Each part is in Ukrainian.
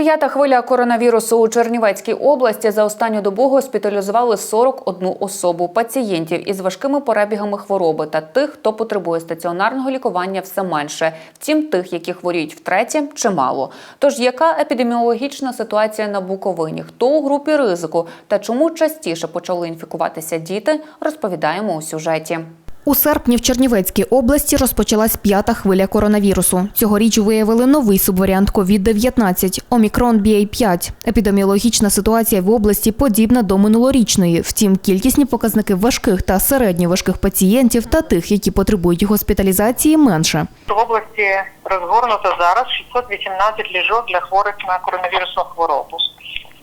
П'ята хвиля коронавірусу у Чернівецькій області за останню добу госпіталізували 41 особу пацієнтів із важкими перебігами хвороби та тих, хто потребує стаціонарного лікування, все менше. Втім, тих, які хворіють втретє, чимало. Тож яка епідеміологічна ситуація на Буковині? Хто у групі ризику та чому частіше почали інфікуватися діти? Розповідаємо у сюжеті. У серпні в Чернівецькій області розпочалась п'ята хвиля коронавірусу. Цьогоріч виявили новий субваріант COVID-19 – Омікрон BA5. Епідеміологічна ситуація в області подібна до минулорічної. Втім, кількісні показники важких та середньоважких пацієнтів та тих, які потребують госпіталізації, менше. В області розгорнуто зараз 618 ліжок для хворих на коронавірусну хворобу.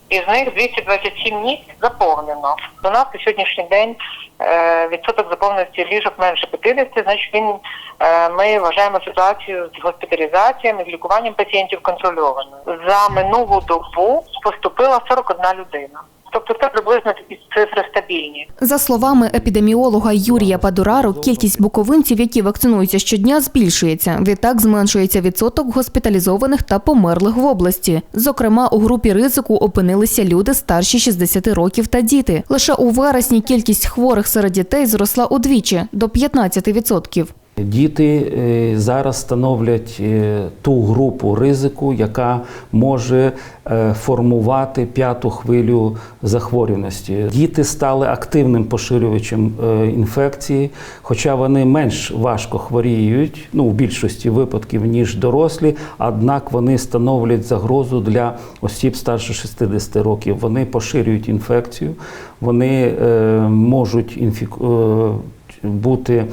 Із них 227 місць заповнено. До нас на сьогоднішній день е, відсоток заповненості ліжок менше 50, значить він, е, ми вважаємо ситуацію з госпіталізаціями, з лікуванням пацієнтів контрольованою. За минулу добу поступила 41 людина. Тобто це приблизно такі цифри стабільні. За словами епідеміолога Юрія Падурару, кількість буковинців, які вакцинуються щодня, збільшується. Відтак зменшується відсоток госпіталізованих та померлих в області. Зокрема, у групі ризику опинилися люди старші 60 років та діти. Лише у вересні кількість хворих серед дітей зросла удвічі до 15%. Діти е, зараз становлять е, ту групу ризику, яка може е, формувати п'яту хвилю захворюваності. Діти стали активним поширювачем інфекції, хоча вони менш важко хворіють, ну в більшості випадків ніж дорослі, однак вони становлять загрозу для осіб старше 60 років. Вони поширюють інфекцію, вони можуть інфіку бути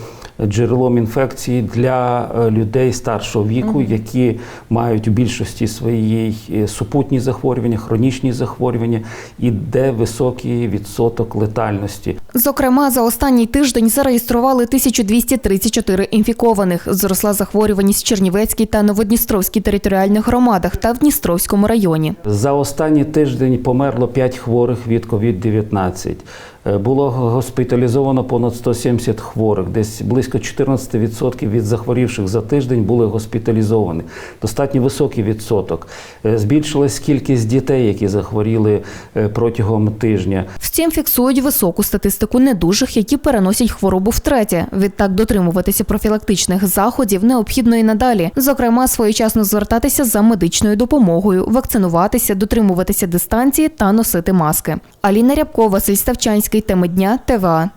джерелом інфекції для е, людей старшого віку, які мають у більшості своїй е, супутні захворювання, хронічні захворювання і де високий відсоток летальності. Зокрема, за останній тиждень зареєстрували 1234 інфікованих. Зросла захворюваність в Чернівецькій та Новодністровській територіальних громадах та в Дністровському районі. За останній тиждень померло 5 хворих від COVID-19. Е, Було госпіталізовано понад 170 хворих, десь близько 14% від захворівших за тиждень були госпіталізовані. Достатньо високий відсоток. Е, Збільшилась кількість дітей, які захворіли е, протягом тижня. Втім, фіксують високу статистику недужих, які переносять хворобу втретє. Відтак дотримуватися профілактичних заходів необхідно і надалі. Зокрема, своєчасно звертатися за медичною допомогою, вакцинуватися, дотримуватися дистанції та носити маски. Аліна Рябкова, Василь теми дня, ТВА.